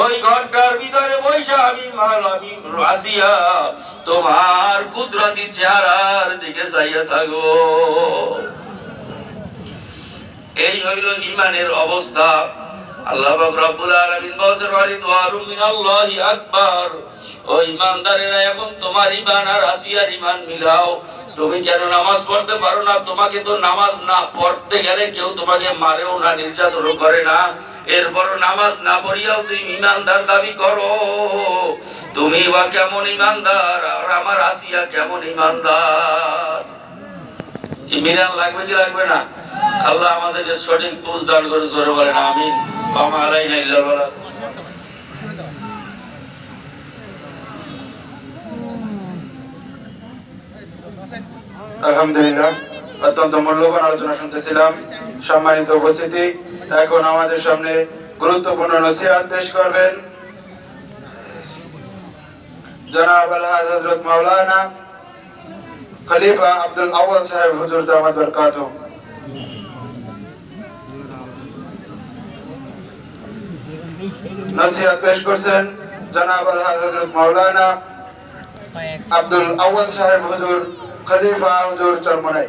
ওই ঘরটার ভিতরে বৈশা আমি মাল, আমি আসিয়া তোমার কুদরতি চেহারার দিকে চাইয়া থাকো। এই হইল ইমানের অবস্থা। আল্লাহ আলামিন মিনাল্লাহি আকবার। ও ইমানদারেরা এখন তোমার ইমান আর আসিয়ার ইমান মিলাও। তুমি কেন নামাজ পড়তে পারো না? তোমাকে তো নামাজ না পড়তে গেলে কেউ তোমাকে মারেও না, নির্যাতনও করে না। এরপর নামাজ না পড়িয়াও তুমি ইমানদার দাবি করো। তুমি বা কেমন ইমানদার, আর আমার আসিয়া কেমন ইমানদার? কি লাগবে কি লাগবে না? আল্লাহ আমাদেরকে সঠিক বুঝ দান করে সরে বলেন বাবা আলাই নাই আলহামদুলিল্লাহ, অত্যন্ত মূল্যবান আলোচনা শুনতেছিলাম। সম্মানিত উপস্থিতি এখন আমাদের সামনে গুরুত্বপূর্ণ নসিহাত পেশ করবেন। জনাব আলহাজ হজরত মাওলানা খলিফা আব্দুল আউয়াল সাহেব, হুজুর দামাত বরকাতুহ নসিহাত পেশ করছেন জনাব আলহাজ হজরত মাওলানা আব্দুল আউয়াল সাহেব, হুজুর খলিফা, হুজুর চরমনাই।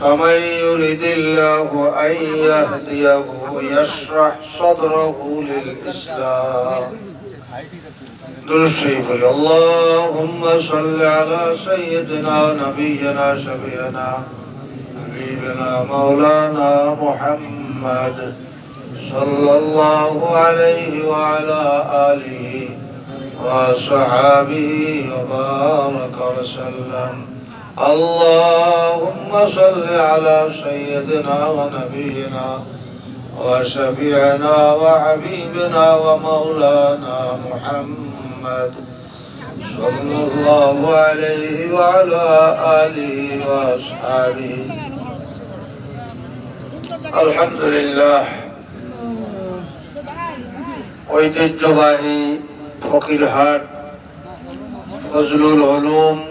فمن يرد الله أن يهديه يشرح صدره للإسلام درشي بلي اللهم صل على سيدنا نبينا شفينا حبيبنا مولانا محمد صلى الله عليه وعلى آله وصحابه وبارك وسلم اللهم صل على سيدنا ونبينا وشفيعنا وحبيبنا ومولانا محمد صلى الله عليه وعلى آله وأصحابه الحمد لله ঐতিহ্যবাহী ফকিরহাট ফজলুল হলুম কওমি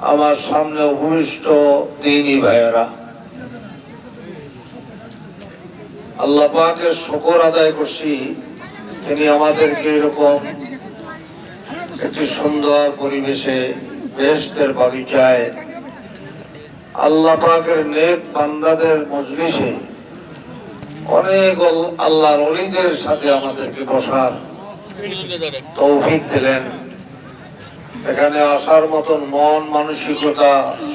আমার সামনে উপবিষ্ট দিনী ভাইয়েরা। আল্লাহ পাকের শকর আদায় করছি, তিনি আমাদেরকে এরকম একটি সুন্দর পরিবেশে বেহেশতের বাগিচায় আল্লাহ পাকের নেক বান্দাদের মজলিসে অনেক আল্লাহর অলিদের সাথে আমাদেরকে বসার তৌফিক দিলেন। এখানে আসার মতন মন, মানসিকতা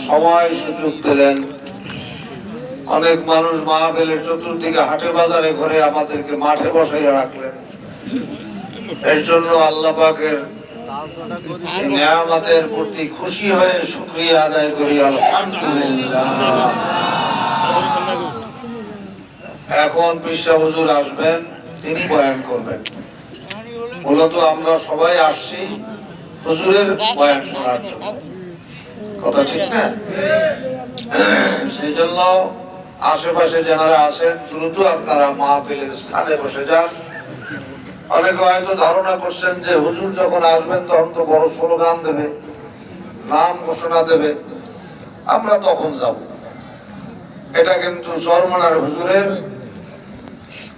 সময় সুযোগ দিলেন অনেক মানুষ মাহফিলের চতুর্দিকে হাটে বাজারে ঘুরে আমাদেরকে মাঠে বসাইয়া রাখলেন। এর জন্য আল্লাহ পাকের প্রতি খুশি হয়ে শুক্রিয়া আদায় করি, আলহামদুলিল্লাহ। এখন পিসা হুজুর আসবেন, তিনি বয়ান করবেন। মূলত আমরা সবাই আসছি। হুজুরের বয়ান শোনার জন্য। কথা ঠিক না? সেই জন্য আশেপাশে যারা আছেন, দ্রুত আপনারা মাহফিলের স্থানে বসে যান। অনেকে হয়তো ধারণা করছেন যে হুজুর যখন আসবেন, তখন তো বড় স্লোগান দেবে, নাম ঘোষণা দেবে। আমরা তখন যাব। এটা কিন্তু চরমনার হুজুরের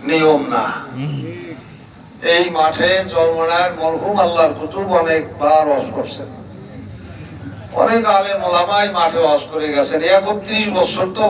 নিয়ম না। এই মাঠে জন্মনার মরহুম আল্লাহর কুতুব অনেকবার অস করছেন। অনেক আলে মোলামাই মাঠে অস করে গেছেন। একত্রিশ বছর তো